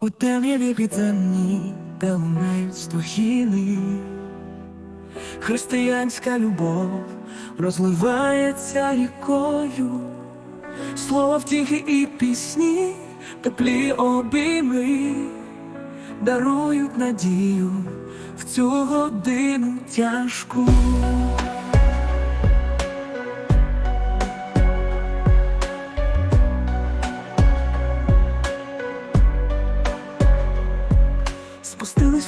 У темряві підземні та лунають стохіни. Християнська любов розливається рікою, слова втіхи і пісні, теплі обійми дарують надію в цю годину тяжку.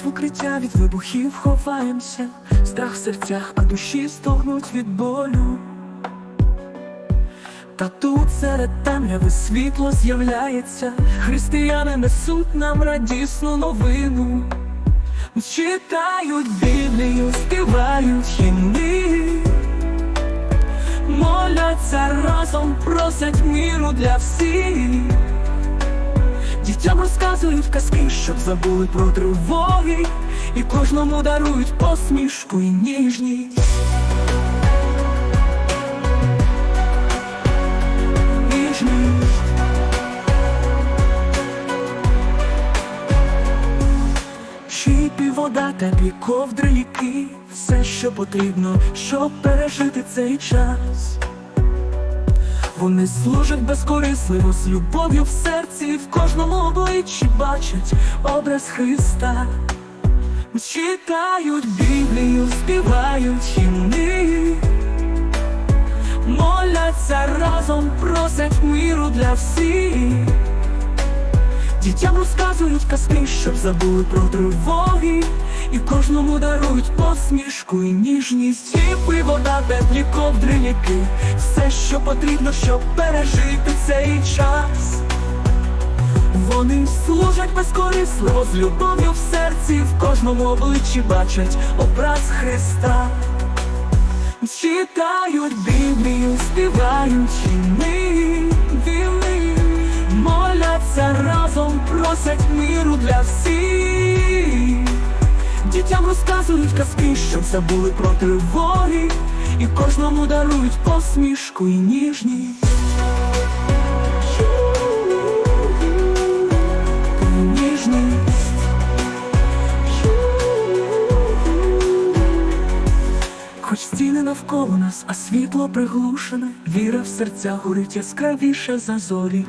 В укриття від вибухів, ховаємося, страх в серцях, а душі стогнуть від болю. Та тут серед темряви світло з'являється, християни несуть нам радісну новину, читають Біблію, співають хімни, моляться разом, просять міру для всіх. Дітям розказують казки, щоб забули про тривоги, і кожному дарують посмішку і ніжність. Ніжність. Щіпі, вода, теплі ковдри, ліки, все, що потрібно, щоб пережити цей час. Вони служать безкорисливо з любов'ю в серці, в кожному обличчі бачать образ Христа. Читають Біблію, співають гімни моляться разом, просять миру для всіх. Дітям розказують казки, щоб забули про тривоги, і кожному дарують посмішку і ніжність, і вода, теплі ковдри, ліки, все, що потрібно, щоб пережити цей час. Вони служать безкорисливо з любов'ю в серці, в кожному обличчі бачать образ Христа. Читають Біблію, співають хімни, просять миру для всіх. Дітям розказують казки, щоб забули про тривоги, і кожному дарують посмішку і. Ніжність. Хоч стіни навколо нас, а світло приглушене, віра в серця горить яскравіше за зорі.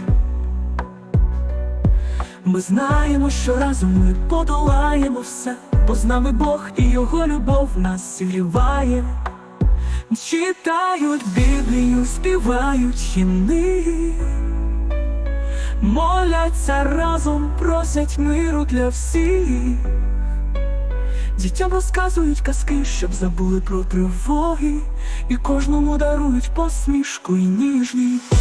Ми знаємо, що разом ми подолаємо все, бо з нами Бог і Його любов нас зігріває. Читають Біблію, співають хімни, моляться разом, просять миру для всіх. Дітям розказують казки, щоб забули про тривоги, і кожному дарують посмішку і ніжність.